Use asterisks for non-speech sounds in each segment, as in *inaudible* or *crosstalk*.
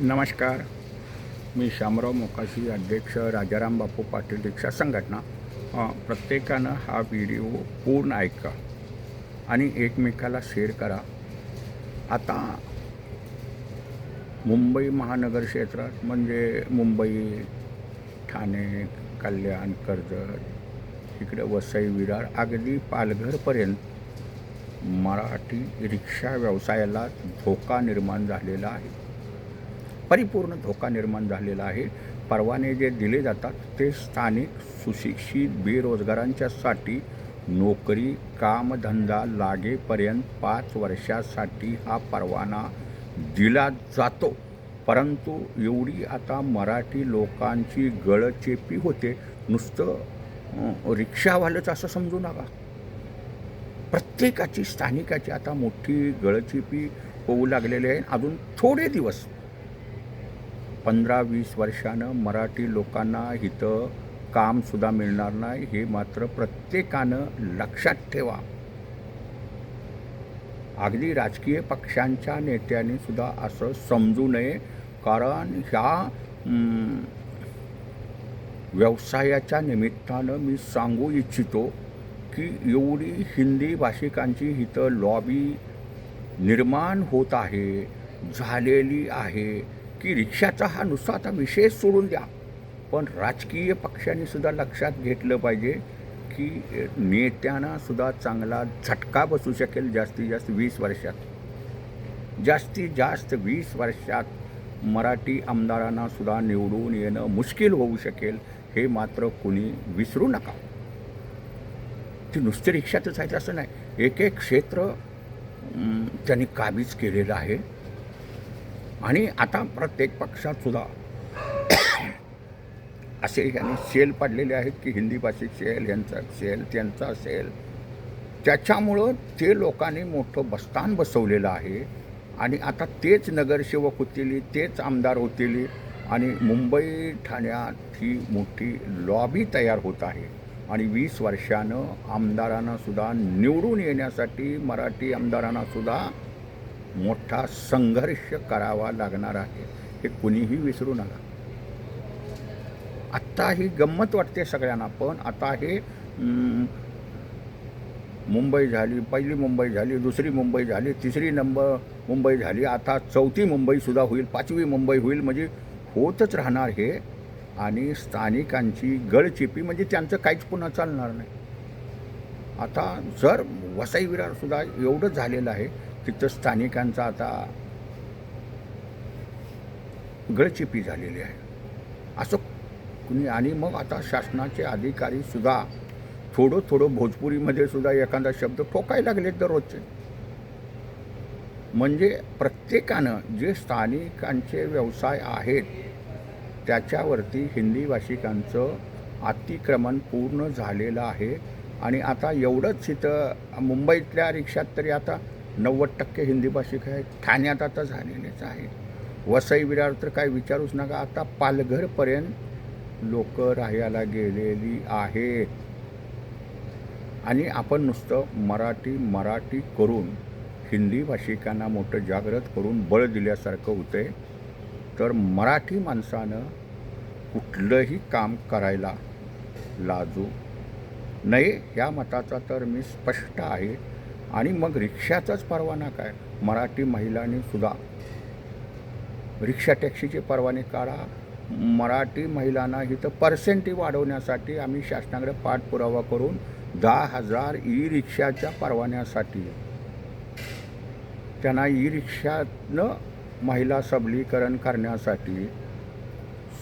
नमस्कार. मी शामराव मोकाशी अध्यक्ष राजाराम बापू पाटील रिक्षा संघटना. प्रत्येकानं हा व्हिडिओ पूर्ण ऐका आणि एकमेकाला शेअर करा. आता मुंबई महानगर क्षेत्रात म्हणजे मुंबई ठाणे कल्याण कर्जत इकडे वसई विरार अगदी पालघरपर्यंत मराठी रिक्षा व्यवसायाला धोका निर्माण झालेला आहे. परिपूर्ण धोका निर्माण झालेला आहे. परवाने जे दिले जातात ते स्थानिक सुशिक्षित बेरोजगारांच्यासाठी नोकरी कामधंदा लागेपर्यंत पाच वर्षासाठी हा परवाना दिला जातो. परंतु एवढी आता मराठी लोकांची गळचेपी होते. नुसतं रिक्षावालंच असं समजू नका. प्रत्येकाची स्थानिकाची आता मोठी गळचेपी होऊ लागलेली आहे. अजून थोडे दिवस पंधरा वीस वर्षानं मराठी लोकांना इथं कामसुद्धा मिळणार नाही हे मात्र प्रत्येकानं लक्षात ठेवा. अगदी राजकीय पक्षांच्या नेत्यांनी सुद्धा असं समजू नये कारण ह्या व्यवसायाच्या निमित्तानं मी सांगू इच्छितो की एवढी हिंदी भाषिकांची इथं लॉबी निर्माण होत आहे झालेली आहे. की रिक्षाचा हा नुसता आता विषय सोडून द्या. पण राजकीय पक्षांनी सुद्धा लक्षात घेतलं पाहिजे की नेत्यांना सुद्धा चांगला झटका बसू शकेल जास्तीत जास्त वीस वर्षात. जास्तीत जास्त वीस वर्षात मराठी आमदारांना सुद्धा निवडून येणं मुश्किल होऊ शकेल हे मात्र कुणी विसरू नका. ती नुसती रिक्षातच आहेत असं नाही. एक एक क्षेत्र त्यांनी काबीज केलेलं आहे. आणि आता प्रत्येक पक्षात सुद्धा *coughs* असे ह्याने सेल पडलेले आहेत की हिंदी भाषिक सेल यांचा सेल त्यांचा सेल. त्याच्यामुळं ते लोकांनी मोठं बस्तान बसवलेलं आहे. आणि आता तेच नगरसेवक होतील तेच आमदार होतील आणि मुंबई ठाण्यात ही मोठी लॉबी तयार होत आहे. आणि वीस वर्षानं आमदारांनासुद्धा निवडून येण्यासाठी मराठी आमदारांनासुद्धा मोठा संघर्ष करावा लागणार आहे हे कुणीही विसरू नका. आत्ता ही गंमत वाटते सगळ्यांना पण आता हे मुंबई झाली पहिली मुंबई झाली दुसरी मुंबई झाली तिसरी नंबर मुंबई झाली आता चौथी मुंबईसुद्धा होईल पाचवी मुंबई होईल म्हणजे होतच राहणार हे. आणि स्थानिकांची गळचिपी म्हणजे त्यांचं काहीच पुन्हा चालणार नाही. आता जर वसई विरारसुद्धा एवढं झालेलं आहे तिथं स्थानिकांचा आता गळचिपी झालेली आहे. असं कुणी आणि मग आता शासनाचे अधिकारी सुद्धा थोडं थोडं भोजपुरीमध्ये सुद्धा एखादा शब्द ठोकायला लागलेत दररोजचे. म्हणजे प्रत्येकानं जे स्थानिकांचे व्यवसाय आहेत त्याच्यावरती हिंदी भाषिकांचं अतिक्रमण पूर्ण झालेलं आहे. आणि आता एवढंच इथं मुंबईतल्या रिक्षात तरी आता नव्वद टक्के हिंदी भाषिक आहेत ठाण्यात आता झालेलेच आहे. वसई विरार तर काय विचारूच नका. आता पालघरपर्यंत लोक राहायला गेलेली आहेत. आणि आपण नुसतं मराठी मराठी करून हिंदी भाषिकांना मोठं जागृत करून बळ दिल्यासारखं होते तर मराठी माणसानं कुठलंही काम करायला लाजू नये. या मताचा तर मी स्पष्ट आहे. आणि मग रिक्षाचाच परवाना काय? मराठी महिलांनी सुद्धा रिक्षा टॅक्सीचे परवाने काढा. मराठी महिलांना इथं पर्सेंटी वाढवण्यासाठी आम्ही शासनाकडे पाठपुरावा करून दहा हजार ई रिक्षाच्या परवान्यासाठी त्यांना ई रिक्षानं महिला सबलीकरण करण्यासाठी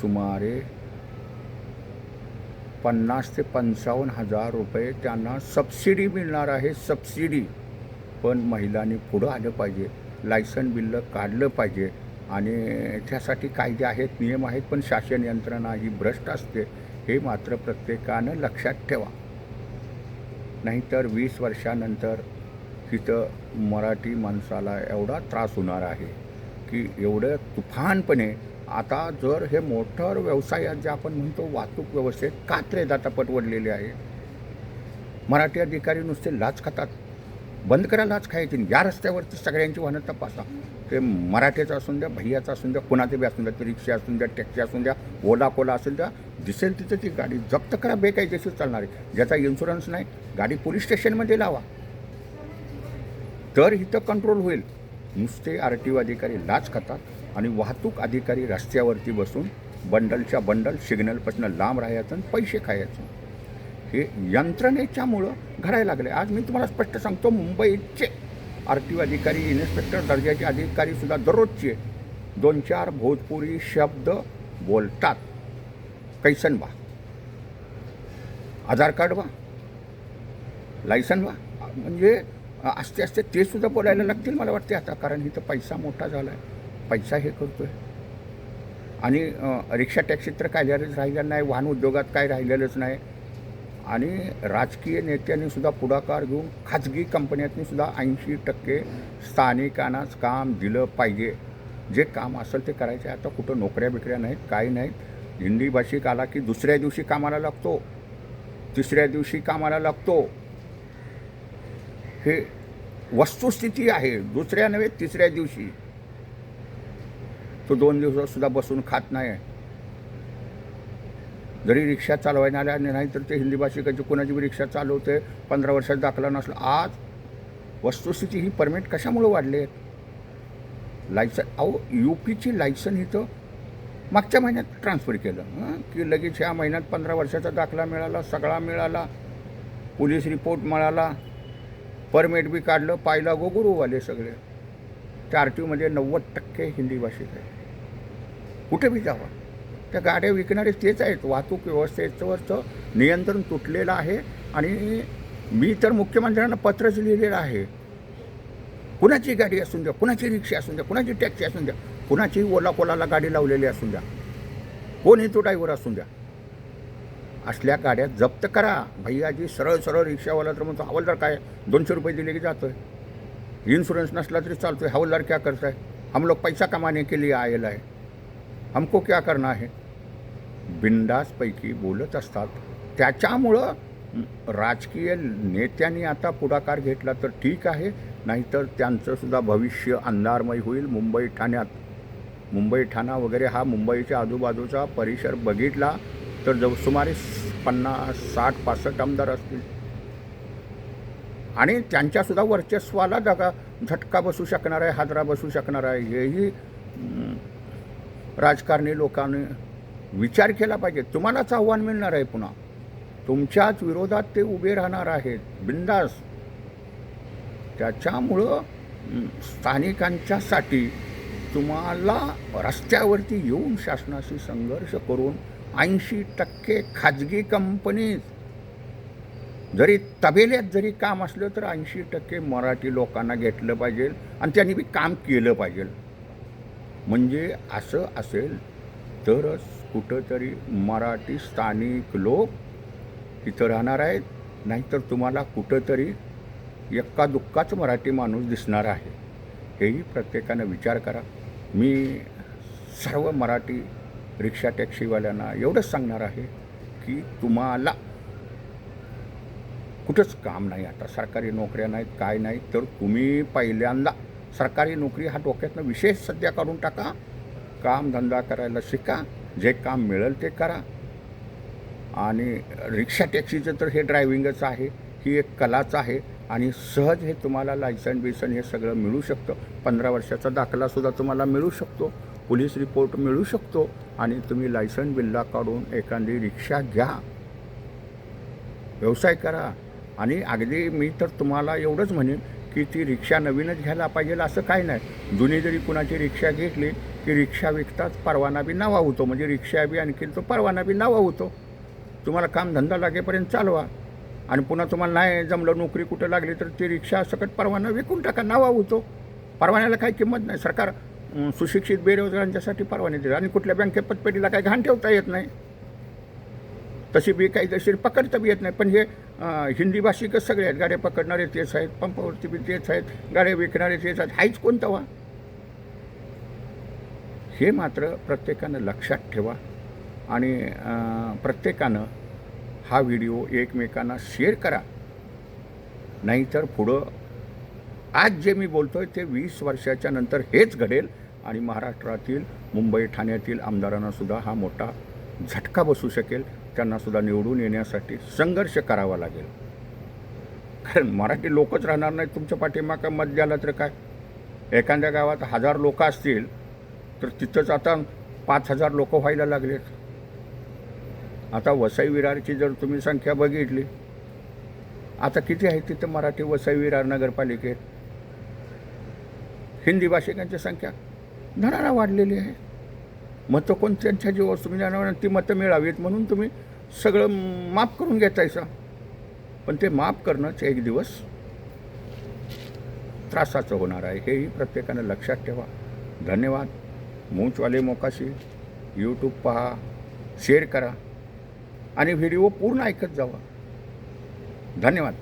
सुमारे पन्नास ते पंचावन्न हजार रुपये त्यांना सबसिडी मिळणार आहे. सबसिडी पण महिलांनी पुढं आलं पाहिजे. लायसन बिल्लं काढलं पाहिजे. आणि त्यासाठी कायदे आहेत नियम आहेत पण शासन यंत्रणा ही भ्रष्ट असते. हे मात्र प्रत्येकानं लक्षात ठेवा. नाहीतर वीस वर्षानंतर तिथं मराठी माणसाला एवढा त्रास होणार आहे की एवढं तुफानपणे आता जर हे मोटर व्यवसायात जे आपण म्हणतो वाहतूक व्यवस्थेत कात्रे जाता पटवडलेले आहे. मराठी अधिकारी नुसते लाच खातात. बंद करायलाच खायची या रस्त्यावरती सगळ्यांची वाहनं तपासा. ते मराठीचं असून द्या भैयाचं असून द्या कुणाचं बी असून द्या ते रिक्षा असून द्या टॅक्सी असून द्या ओला कोला असून द्या दिसेल तिथं ती गाडी. जप्त करा बेकायदेशीर चालणार. आहे ज्याचा इन्शुरन्स नाही गाडी पोलीस स्टेशनमध्ये लावा. तर इथं कंट्रोल होईल. नुसते आर टी ओ अधिकारी लाच खातात आणि वाहतूक अधिकारी रस्त्यावरती बसून बंडलच्या बंडल सिग्नलपासून लांब राहायचं आणि पैसे खायचं. हे यंत्रणेच्यामुळं घडायला लागले. आज मी तुम्हाला स्पष्ट सांगतो मुंबईचे आर टी ओ अधिकारी इन्स्पेक्टर दर्जाचे अधिकारीसुद्धा दररोजचे दोन चार भोजपुरी शब्द बोलतात. कैसन बा? आधार कार्ड बा? लायसन बा? म्हणजे असते असते ते सुद्धा बोलायला लागतील मला वाटते आता कारण इथं पैसा मोठा झाला आहे पैसा हे करतो आहे आणि रिक्षा टॅक्सी तर काय राहिलेलं नाही वाहन उद्योगात काय राहिलेलंच नाही. आणि राजकीय नेत्यांनी सुद्धा पुढाकार घेऊन खाजगी कंपन्यांनी सुद्धा ऐंशी टक्के स्थानिकांनाच काम दिलं पाहिजे. जे काम असेल ते करायचे. आता कुठं नोकऱ्या बिकऱ्या नाहीत काही नाहीत. हिंदी भाषिक आला की दुसऱ्या दिवशी कामाला लागतो. तिसऱ्या दिवशी कामाला लागतो. हे वस्तुस्थिती आहे. दुसऱ्या नव्हे तिसऱ्या दिवशी. तो दोन दिवसात सुद्धा बसून खात नाही. जरी रिक्षा चालवायला आल्या नाही तर ते हिंदी भाषिकाची कोणाची बी रिक्षा चालवते पंधरा वर्षात दाखला नसला. आज वस्तुस्थिती ही परमिट कशामुळं वाढले लायसन अहो यू पीची लायसन इथं मागच्या महिन्यात ट्रान्सफर केलं. की लगेच ह्या महिन्यात पंधरा वर्षाचा दाखला मिळाला सगळा मिळाला पोलीस रिपोर्ट मिळाला परमिट बी काढलं पाहिला गो गुरुवाले सगळे. त्या आर टीमध्ये नव्वद टक्के हिंदी भाषिक आहे कुठे बी जावा. त्या गाड्या विकणारे तेच आहेत. वाहतूक व्यवस्थेवरचं नियंत्रण तुटलेलं आहे आणि मी तर मुख्यमंत्र्यांना पत्रच लिहिलेलं आहे. कुणाची गाडी असून द्या कुणाची रिक्षा असून द्या कुणाची टॅक्सी असून द्या कुणाची ओला कोलाला गाडी लावलेली असून द्या कोणी तो ड्रायव्हर असून द्या. असल्या गाड्या जप्त करा. भैयाजी सरळ सरळ रिक्षावाला तर म्हणतो हवालदार काय? दोनशे रुपये दिले की जातो आहे इन्शुरन्स नसला तरी चालतो आहे हवालदार क्या करता आहे हम लोग पैसा कमाने के लिए आलेला आहे. हमको क्या करना है? बिंदासपैकी बोलत असतात. त्याच्यामुळं राजकीय नेत्यांनी आता पुढाकार घेतला तर ठीक आहे नाहीतर त्यांचंसुद्धा भविष्य अंधारमय होईल. मुंबई ठाण्यात मुंबई ठाणा वगैरे हा मुंबईच्या आजूबाजूचा परिसर बघितला तर जव सुमारे पन्नास साठ पासष्ट आमदार असतील. आणि त्यांच्यासुद्धा वर्चस्वाला दगा झटका बसू शकणार आहे हादरा बसू शकणार आहे. हेही राजकारणी लोकांनी विचार केला पाहिजे. तुम्हालाच आव्हान मिळणार आहे पुन्हा. तुमच्याच विरोधात ते उभे राहणार आहेत. बिंदास. त्याच्यामुळं स्थानिकांच्यासाठी तुम्हाला रस्त्यावरती येऊन शासनाशी संघर्ष करून ऐंशी टक्के खाजगी कंपनीज जरी तबेल्यात जरी काम असलं तर ऐंशी टक्के मराठी लोकांना घेतलं पाहिजे आणि त्यांनी बी काम केलं पाहिजे. म्हणजे असं असेल तरच कुठंतरी मराठी स्थानिक लोक तिथं राहणार आहेत. नाहीतर तुम्हाला कुठंतरी एक्का दुक्काच मराठी माणूस दिसणार आहे. हेही प्रत्येकानं विचार करा. मी सर्व मराठी रिक्षा टॅक्सीवाल्यांना एवढंच सांगणार आहे की तुम्हाला कुठंच काम नाही आता. सरकारी नोकऱ्या नाहीत काय नाही तर तुम्ही पहिल्यांदा सरकारी नोकरी हा डोक्यातनं विशेष सध्या काढून टाका. कामधंदा करायला शिका. जे काम मिळेल ते करा. आणि रिक्षा टॅक्सीचं तर हे ड्रायव्हिंगच आहे ही एक कलाच आहे. आणि सहज हे तुम्हाला लायसन बिसन हे सगळं मिळू शकतं. पंधरा वर्षाचा दाखलासुद्धा तुम्हाला मिळू शकतो. पोलीस रिपोर्ट मिळू शकतो. आणि तुम्ही लायसन बिल्ला काढून एखादी रिक्षा घ्या. व्यवसाय करा. आणि अगदी मी तर तुम्हाला एवढंच म्हणेन की ती रिक्षा नवीनच घ्यायला पाहिजे असं काही नाही. जुनी जरी कुणाची रिक्षा घेतली की रिक्षा विकताच परवाना बी नावा होतो. म्हणजे रिक्षा बी आणखीन तो परवाना बी नावा होतो. तुम्हाला काम धंदा लागेपर्यंत चालवा. आणि पुन्हा तुम्हाला नाही जमलं नोकरी कुठं लागली तर ती रिक्षा सकट परवाना विकून टाका नावा होतो. परवान्याला काही किंमत नाही. सरकार सुशिक्षित बेरोजगारांच्यासाठी परवाने देतात. आणि कुठल्या बँकेत पतपेटीला काही घाण ठेवता येत नाही. तशी बी कायदेशीर पकडता बी येत नाही. पण हे हिंदी भाषिकच सगळे आहेत गाड्या पकडणारे तेच आहेत पंपावरती बी तेच आहेत गाड्या विकणारे तेच आहेत हाच कोणता वा? हे मात्र प्रत्येकानं लक्षात ठेवा आणि प्रत्येकानं हा व्हिडिओ एकमेकांना शेअर करा. नाहीतर पुढं आज जे मी बोलतोय ते वीस वर्षाच्या नंतर हेच घडेल आणि महाराष्ट्रातील मुंबई ठाण्यातील आमदारांना सुद्धा हा मोठा झटका बसू शकेल. त्यांनासुद्धा निवडून येण्यासाठी संघर्ष करावा लागेल. कारण मराठी लोकच राहणार नाहीत तुमच्या पाठीमागं मत द्याला तर काय? एखाद्या गावात हजार लोक असतील तर तिथंच आता पाच हजार लोक व्हायला लागलेत. आता वसई विरारची जर तुम्ही संख्या बघितली आता किती आहे तिथं मराठी वसई विरार नगरपालिकेत? हिंदी भाषिकांची संख्या धडाला वाढलेली आहे. मतं कोणत्यांच्या जीवावर तुम्ही जाणार ती मतं मिळावीत म्हणून तुम्ही सगळं माफ करून घेतायचं पण ते माफ करणंच एक दिवस त्रासाचं होणार आहे. हेही प्रत्येकानं लक्षात ठेवा. धन्यवाद. मूचवाले मोकाशी. यूट्यूब पहा. शेअर करा. आणि व्हिडिओ पूर्ण ऐकत जावा. धन्यवाद.